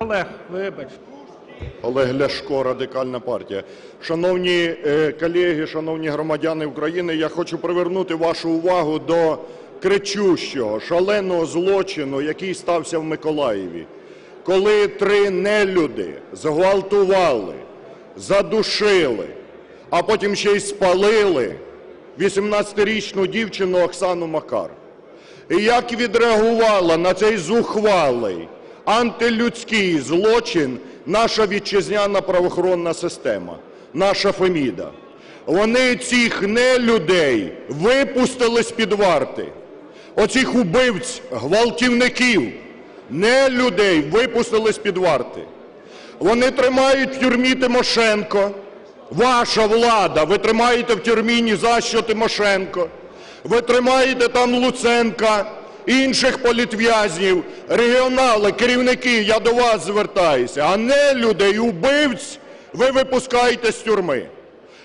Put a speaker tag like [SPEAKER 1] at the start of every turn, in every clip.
[SPEAKER 1] Олег, вибач.
[SPEAKER 2] Олег Ляшко, Радикальна партія. Шановні е, колеги, шановні громадяни України, я хочу привернути вашу увагу до кричущого, шаленого злочину, який стався в Миколаєві, коли три нелюди зґвалтували, задушили, а потім ще й спалили 18-річну дівчину Оксану Макар. І як відреагувала на цей зухвалий антилюдський злочин наша вітчизняна правоохоронна система, наша Феміда. Вони цих нелюдей випустили з-під варти. Оцих убивць, гвалтівників, нелюдей випустили з-під варти. Вони тримають в тюрмі Тимошенко. Ваша влада, ви тримаєте в тюрмі ні за що Тимошенко. Ви тримаєте там Луценка, інших політв'язнів, регіонали, керівники, я до вас звертаюся, а не людей, убивць ви випускаєте з тюрми.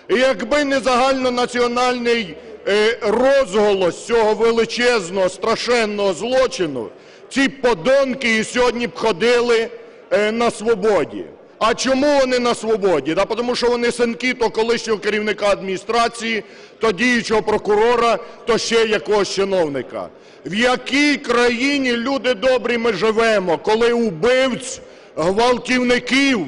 [SPEAKER 2] І якби не загальнонаціональний е, розголос цього величезного, страшенного злочину, ці подонки і сьогодні б ходили е, на свободі. А чому вони на свободі? Да тому що вони синки то колишнього керівника адміністрації, то діючого прокурора, то ще якогось чиновника. В якій країні, люди добрі, ми живемо, коли убивць, гвалтівників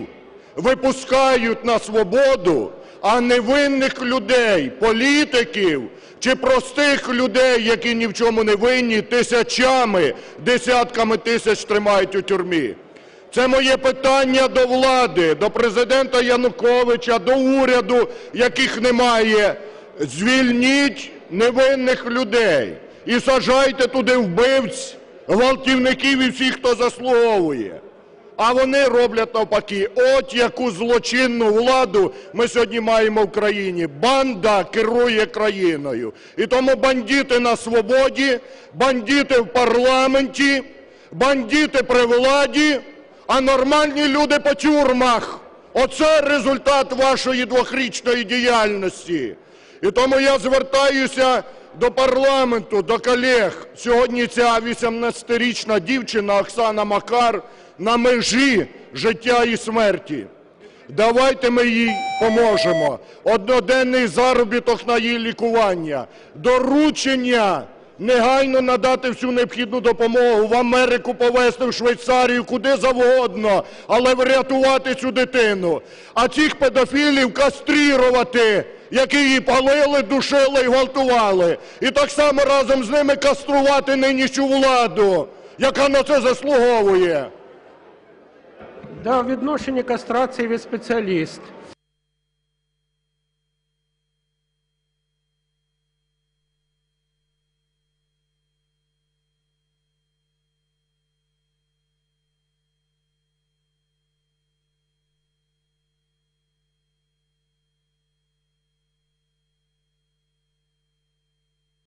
[SPEAKER 2] випускають на свободу, а невинних людей, політиків чи простих людей, які ні в чому не винні, тисячами, десятками тисяч тримають у тюрмі. Це моє питання до влади, до Президента Януковича, до уряду, яких немає. Звільніть невинних людей і сажайте туди вбивць, гвалтівників і всіх, хто заслуговує. А вони роблять навпаки. От яку злочинну владу ми сьогодні маємо в країні. Банда керує країною. І тому бандити на свободі, бандити в парламенті, бандити при владі, а нормальні люди по тюрмах. Оце результат вашої двохрічної діяльності. І тому я звертаюся до парламенту, до колег. Сьогодні ця 18-річна дівчина Оксана Макар на межі життя і смерті. Давайте ми їй поможемо. Одноденний заробіток на її лікування, доручення негайно надати всю необхідну допомогу, в Америку повезти, в Швейцарію, куди завгодно, але врятувати цю дитину. А цих педофілів кастрірувати, які її палили, душили і гвалтували. І так само разом з ними каструвати нинішню владу, яка на це заслуговує.
[SPEAKER 1] Да, у відношенні кастрації ви спеціаліст.